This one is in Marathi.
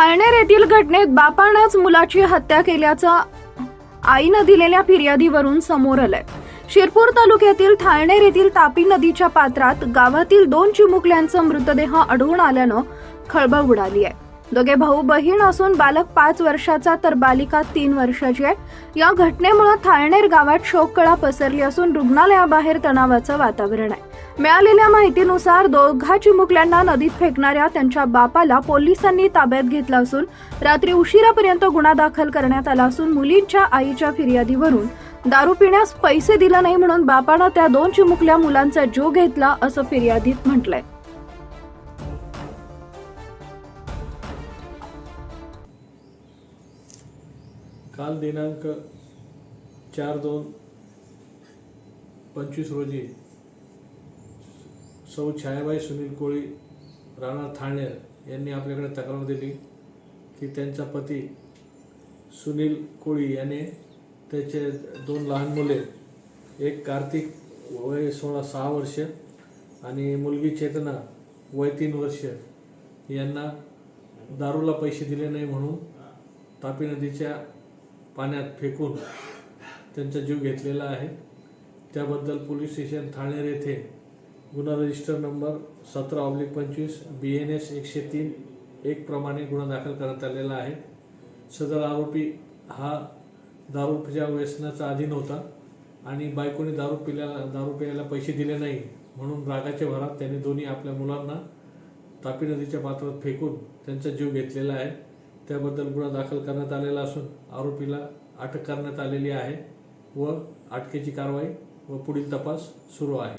थाळनेर येथील घटनेत बापानंच मुलाची हत्या केल्याचा आईनं दिलेल्या फिर्यादीवरून समोर आलंय. शिरपूर तालुक्यातील थाळनेर येथील तापी नदीच्या पात्रात गावातील दोन चिमुकल्यांचा मृतदेह आढळून आल्यानं खळबळ उडाली आहे. दोघे भाऊ बहीण असून बालक पाच वर्षाचा तर बालिका तीन वर्षाची आहे. या घटनेमुळे थाळनेर गावात शोककळा पसरली असून रुग्णालयाबाहेर तणावाचं वातावरण आहे. मिळालेल्या माहितीनुसार दोघा चिमुकल्यांना नदीत फेकणाऱ्या त्यांच्या बापाला पोलिसांनी ताब्यात घेतलं असून रात्री उशिरापर्यंत गुन्हा दाखल करण्यात आला असून मुलींच्या आईच्या फिर्यादीवरून दारू पिण्यास पैसे दिले नाही म्हणून बापानं त्या दोन चिमुकल्या मुलांचा जीव घेतला असं फिर्यादीत म्हटलंय. काल दिनांक चार दोन पंचवीस रोजी सौ छायाबाई सुनील कोळी राणा थाळनेर यांनी आपल्याकडे तक्रार दिली की त्यांचा पती सुनील कोळी याने त्याचे दोन लहान मुले एक कार्तिक वय सोळा सहा वर्ष आणि मुलगी चेतना वय तीन वर्ष यांना दारूला पैसे दिले नाही म्हणून तापी नदीच्या पाण्यात फेकून त्यांचा जीव घेतलेला आहे. त्याबद्दल पोलीस स्टेशन ठाणेर येथे गुन्हा रजिस्टर नंबर सतरा ऑब्लिक पंचवीस बी एन एस एकशे तीन एक प्रमाणे गुन्हा दाखल करण्यात आलेला आहे. सदर आरोपी हा दारूच्या व्यसनाचा अधीन होता आणि बायकोने दारू पिल्याला दारू पिल्याला पैसे दिले नाही म्हणून रागाच्या भरात त्यांनी दोन्ही आपल्या मुलांना तापी नदीच्या पात्रात फेकून त्यांचा जीव घेतलेला आहे. त्याबद्दल गुन्हा दाखल करण्यात आलेला असून आरोपीला अटक करण्यात आलेली आहे व अटकेची कारवाई व पुढील तपास सुरू आहे.